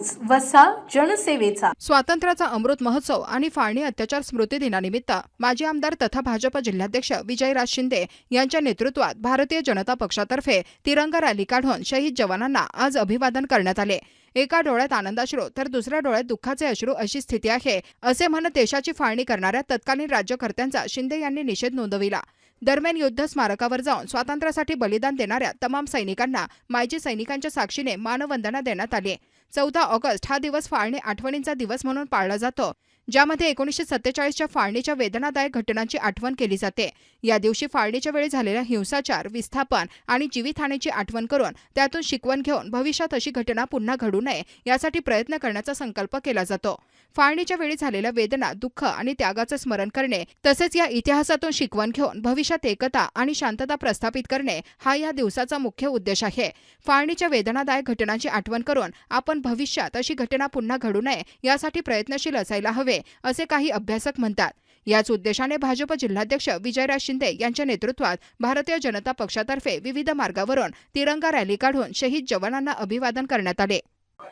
News वसा जनसेवेचा. स्वातंत्र्याचा अमृत महोत्सव आणि फाळणी अत्याचार स्मृती दिनानिमित्त माजी आमदार तथा भाजप जिल्हाध्यक्ष विजयराज शिंदे यांच्या नेतृत्वात भारतीय जनता पक्षातर्फे तिरंगा रॅली काढून शहीद जवानांना आज अभिवादन करण्यात आले. एका डोळ्यात आनंदाश्रू तर दुसऱ्या डोळ्यात दुःखाचे अश्रू अशी स्थिती आहे असे म्हणत देशाची फाळणी करणाऱ्या तत्कालीन राज्यकर्त्यांचा शिंदे यांनी निषेध नोंदविला. दरम्यान युद्ध स्मारकावर जाऊन स्वातंत्र्यासाठी बलिदान देणाऱ्या तमाम सैनिकांना माजी सैनिकांच्या साक्षीने मानवंदना देण्यात आली. चौदा ऑगस्ट हा दिवस फाळणी आठवणींचा दिवस म्हणून पाळला जातो. ज्यामध्ये एकोणीसशे सत्तेचाळीसच्या फाळणीच्या वेदनादायक घटनांची आठवण केली जाते. या दिवशी फाळणीच्या वेळी झालेला हिंसाचार विस्थापन आणि जीवितहानीची आठवण करून त्यातून शिकवण घेऊन भविष्यात अशी घटना पुन्हा घडू नये यासाठी प्रयत्न करण्याचा संकल्प केला जातो. फाळणीच्या वेळी झालेल्या वेदना दुःख आणि त्यागाचं स्मरण करणे तसेच या इतिहासातून शिकवण घेऊन भविष्यात एकता आणि शांतता प्रस्थापित करणे हा या दिवसाचा मुख्य उद्देश आहे. फाळणीच्या वेदनादायक घटनांची आठवण करून आपण भविष्यात अशी घटना पुन्हा घडू नये यासाठी प्रयत्नशील असायला हवे. असे काही अभ्यासक म्हणतात. याच उद्देशाने भाजप जिल्हाध्यक्ष विजयराज शिंदे यांच्या नेतृत्वात भारतीय जनता पक्षातर्फे विविध मार्गावरून तिरंगा रॅली काढून शहीद जवानांना अभिवादन करण्यात आले.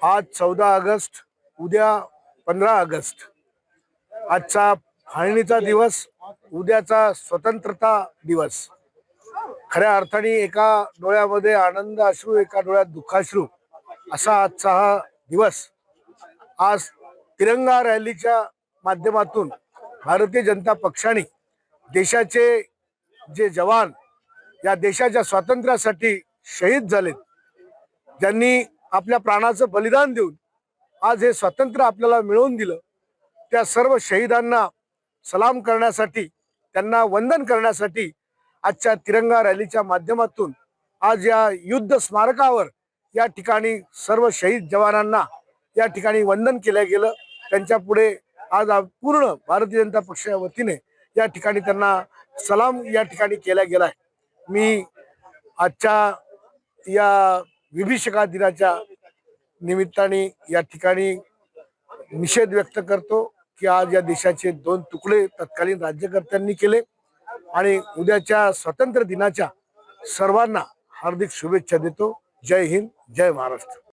आज चौदा ऑगस्ट उद्या पंधरा ऑगस्ट. आजचा फाळणीचा दिवस उद्याचा स्वतंत्रता दिवस. खऱ्या अर्थाने एका डोळ्यामध्ये आनंद अश्रू एका डोळ्यात दुःखाश्रू असा आजचा हा दिवस. आज तिरंगा रॅलीच्या माध्यमातून भारतीय जनता पक्षाने देशाचे जे जवान या देशाच्या स्वातंत्र्यासाठी शहीद झालेत. ज्यांनी आपल्या प्राणाचं बलिदान देऊन आज हे स्वातंत्र्य आपल्याला मिळवून दिलं त्या सर्व शहीदांना सलाम करण्यासाठी त्यांना वंदन करण्यासाठी आजच्या तिरंगा रॅलीच्या माध्यमातून आज या युद्ध स्मारकावर या ठिकाणी सर्व शहीद जवानांना या ठिकाणी वंदन केलं गेलं. त्यांच्या पुढे आज पूर्ण भारतीय जनता पक्षाच्या वतीने या ठिकाणी त्यांना सलाम या ठिकाणी केला गेलाय मी आजच्या या विभीषका दिनाच्या निमित्ताने या ठिकाणी निषेध व्यक्त करतो की आज या देशाचे दोन तुकडे तत्कालीन राज्यकर्त्यांनी केले आणि उद्याच्या स्वातंत्र्य दिनाच्या सर्वांना हार्दिक शुभेच्छा देतो. जय हिंद जय महाराष्ट्र.